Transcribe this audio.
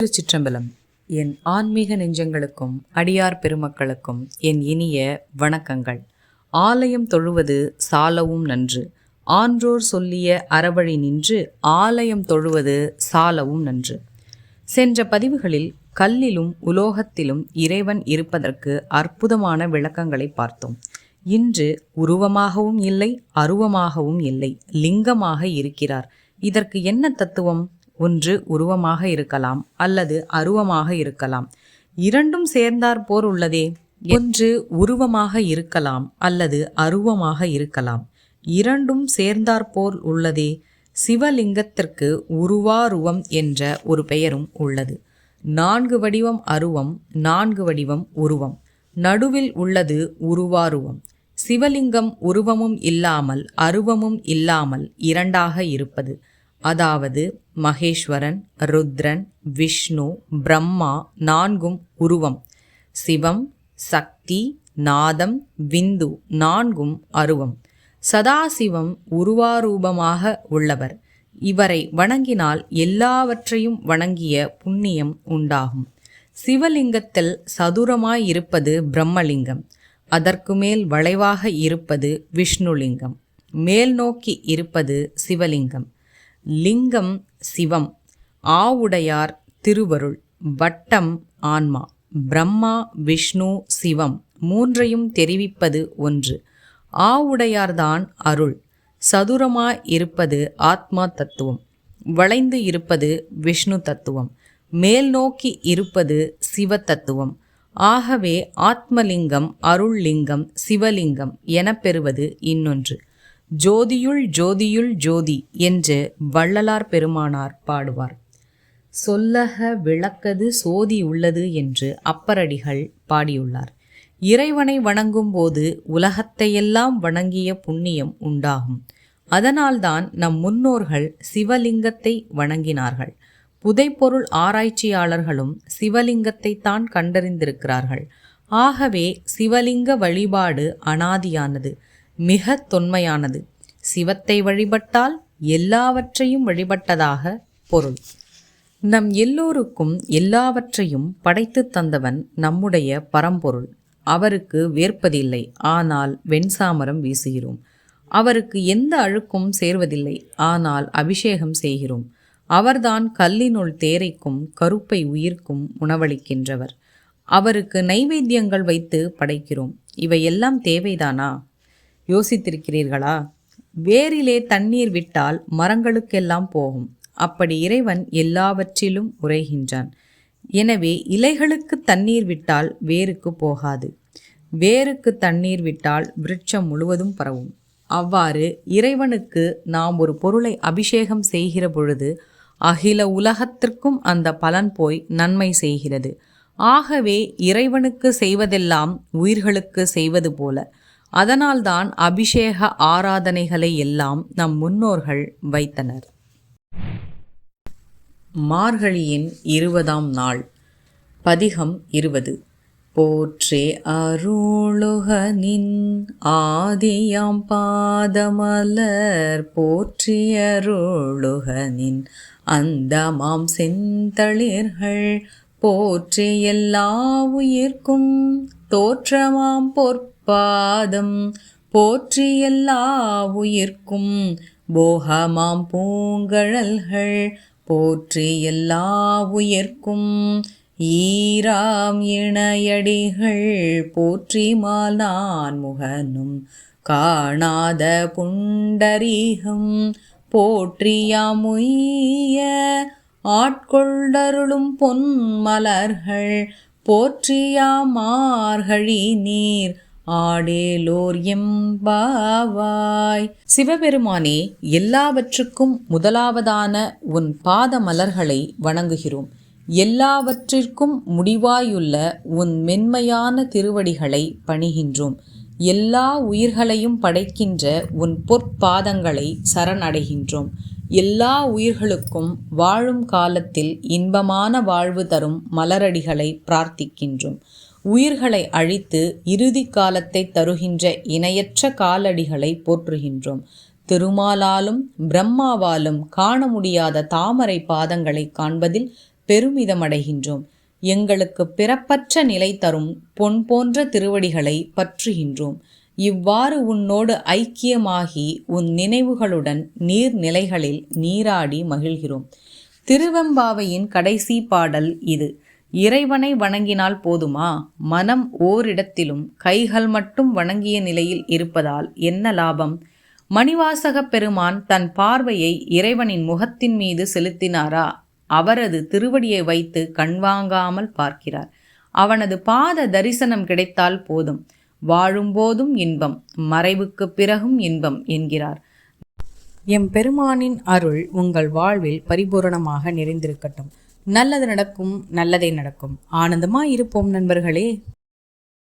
திருச்சிற்றம்பலம். என் ஆன்மீக நெஞ்சங்களுக்கும் அடியார் பெருமக்களுக்கும் என் இனிய வணக்கங்கள். ஆலயம் தொழுவது சாலவும் நன்று. ஆன்றோர் சொல்லிய அறவழி நின்று ஆலயம் தொழுவது சாலவும் நன்று. சென்ற பதிவுகளில் கல்லிலும் உலோகத்திலும் இறைவன் இருப்பதற்கு அற்புதமான விளக்கங்களை பார்த்தோம். இன்று உருவமாகவும் இல்லை அருவமாகவும் இல்லை லிங்கமாக இருக்கிறார். இதற்கு என்ன தத்துவம்? ஒன்று உருவமாக இருக்கலாம் அல்லது அருவமாக இருக்கலாம். இரண்டும் சேர்ந்தார் போர் உள்ளதே. ஒன்று உருவமாக இருக்கலாம் அல்லது அருவமாக இருக்கலாம். இரண்டும் சேர்ந்தாற்போல் உள்ளதே. சிவலிங்கத்திற்கு உருவாருவம் என்ற ஒரு பெயரும் உள்ளது. நான்கு வடிவம் அருவம் நான்கு வடிவம் உருவம். நடுவில் உள்ளது உருவாருவம். சிவலிங்கம் உருவமும் இல்லாமல் அருவமும் இல்லாமல் இரண்டாக இருப்பது. அதாவது மகேஸ்வரன் ருத்ரன் விஷ்ணு பிரம்மா நான்கும் உருவம். சிவம் சக்தி நாதம் விந்து நான்கும் அருவம். சதாசிவம் உருவாரூபமாக உள்ளவர். இவரை வணங்கினால் எல்லாவற்றையும் வணங்கிய புண்ணியம் உண்டாகும். சிவலிங்கத்தில் சதுரமாயிருப்பது பிரம்மலிங்கம். அதற்கு மேல் வளைவாக இருப்பது விஷ்ணுலிங்கம். மேல் நோக்கி இருப்பது சிவலிங்கம். லிங்கம் சிவம் ஆவுடையார் திருவருள் வட்டம் ஆன்மா பிரம்மா விஷ்ணு சிவம் மூன்றையும் தெரிவிப்பது ஒன்று. ஆவுடையார்தான் அருள் சதுரமாய் இருப்பது ஆத்மா தத்துவம் வளைந்து இருப்பது விஷ்ணு தத்துவம் மேல் நோக்கி இருப்பது சிவ தத்துவம். ஆகவே ஆத்மலிங்கம் அருள்லிங்கம் சிவலிங்கம் எனப்பெறுவது இன்னொன்று. ஜோதியுள் ஜோதியுள் ஜோதி என்று வள்ளலார் பெருமானார் பாடுவார். சொல்லக விளக்கது சோதி உள்ளது என்று அப்பரடிகள் பாடியுள்ளார். இறைவனை வணங்கும்போது உலகத்தையெல்லாம் வணங்கிய புண்ணியம் உண்டாகும். அதனால்தான் நம் முன்னோர்கள் சிவலிங்கத்தை வணங்கினார்கள். புதைப்பொருள் ஆராய்ச்சியாளர்களும் சிவலிங்கத்தை தான் கண்டறிந்திருக்கிறார்கள். ஆகவே சிவலிங்க வழிபாடு அனாதியானது. மிக தொன்மையானது. சிவத்தை வழிபட்டால் எல்லாவற்றையும் வழிபட்டதாக பொருள். நம் எல்லோருக்கும் எல்லாவற்றையும் படைத்து தந்தவன் நம்முடைய பரம்பொருள். அவருக்கு வேர்ப்பதில்லை ஆனால் வெண்சாமரம் வீசுகிறோம். அவருக்கு எந்த அழுக்கும் சேர்வதில்லை ஆனால் அபிஷேகம் செய்கிறோம். அவர்தான் கல்லினுள் தேரைக்கும் கருப்பை உயிர்க்கும் உணவளிக்கின்றவர். அவருக்கு நைவேத்தியங்கள் வைத்து படைக்கிறோம். இவையெல்லாம் தேவைதானா? யோசித்திருக்கிறீர்களா? வேரிலே தண்ணீர் விட்டால் மரங்களுக்கெல்லாம் போகும். அப்படி இறைவன் எல்லாவற்றிலும் உரைகின்றான். எனவே இலைகளுக்கு தண்ணீர் விட்டால் வேருக்கு போகாது. வேருக்கு தண்ணீர் விட்டால் விருட்சம் முழுவதும் பரவும். அவ்வாறு இறைவனுக்கு நாம் ஒரு பொருளை அபிஷேகம் செய்கிற பொழுது அகில உலகத்திற்கும் அந்த பலன் போய் நன்மை செய்கிறது. ஆகவே இறைவனுக்கு செய்வதெல்லாம் உயிர்களுக்கு செய்வது போல அதனால்தான் அபிஷேக ஆராதனைகளை எல்லாம் நம் முன்னோர்கள் வைத்தனர். மார்கழியின் இருபதாம் நாள் பதிகம் இருபது. போற்றே அருளுகனின் ஆதியாம் பாதமலர் போற்றி அருளுகனின் அந்தமாம் செந்தளிர்கள் போற்றி எல்லா உயிர்க்கும் தோற்றமாம் பொற்பாதம் போற்றி எல்லா உயிர்க்கும். போகமாம் பூங்கழல்கள் போற்றி எல்லா உயிர்க்கும். ஈராம் இணையடிகள் போற்றி மாலான் முகனும். காணாத புண்டரீகம் போற்றியாமுய்ய ஆட்கொண்டருளும் பொன்மலர்கள் போற்றியாமார்கழி நீர் ஆடேலோர் எம்பாவாய். சிவபெருமானே எல்லாவற்றுக்கும் முதலாவதான உன் பாத மலர்களை வணங்குகிறோம். எல்லாவற்றிற்கும் முடிவாயுள்ள உன் மென்மையான திருவடிகளை பணிகின்றோம். எல்லா உயிர்களையும் படைக்கின்ற உன் பொற்பாதங்களை சரணடைகின்றோம். எல்லா உயிர்களுக்கும் வாழும் காலத்தில் இன்பமான வாழ்வு தரும் மலரடிகளை பிரார்த்திக்கின்றோம். உயிர்களை அழித்து இறுதி காலத்தை தருகின்ற இணையற்ற காலடிகளை போற்றுகின்றோம். திருமாலாலும் பிரம்மாவாலும் காண முடியாத தாமரை பாதங்களை காண்பதில் பெருமிதமடைகின்றோம். எங்களுக்கு பிறப்பற்ற நிலை தரும் பொன் போன்ற திருவடிகளை பற்றுகின்றோம். இவ்வாறு உன்னோடு ஐக்கியமாகி உன் நினைவுகளுடன் நீர்நிலைகளில் நீராடி மகிழ்கிறோம். திருவெம்பாவையின் கடைசி பாடல் இது. இறைவனை வணங்கினால் போதுமா? மனம் ஓரிடத்திலும் கைகள் மட்டும் வணங்கிய நிலையில் இருப்பதால் என்ன லாபம்? மணிவாசகப் பெருமான் தன் பார்வையை இறைவனின் முகத்தின் மீது செலுத்தினாரா? அவரது திருவடியை வைத்து கண்வாங்காமல் பார்க்கிறார். அவனது பாத தரிசனம் கிடைத்தால் போதும். வாழும்போதும் இன்பம் மறைவுக்குப் பிறகும் இன்பம் என்கிறார். எம் பெருமானின் அருள் உங்கள் வாழ்வில் பரிபூரணமாக நிறைந்திருக்கட்டும். நல்லது நடக்கும் நல்லதே நடக்கும். ஆனந்தமாக இருப்போம் நண்பர்களே.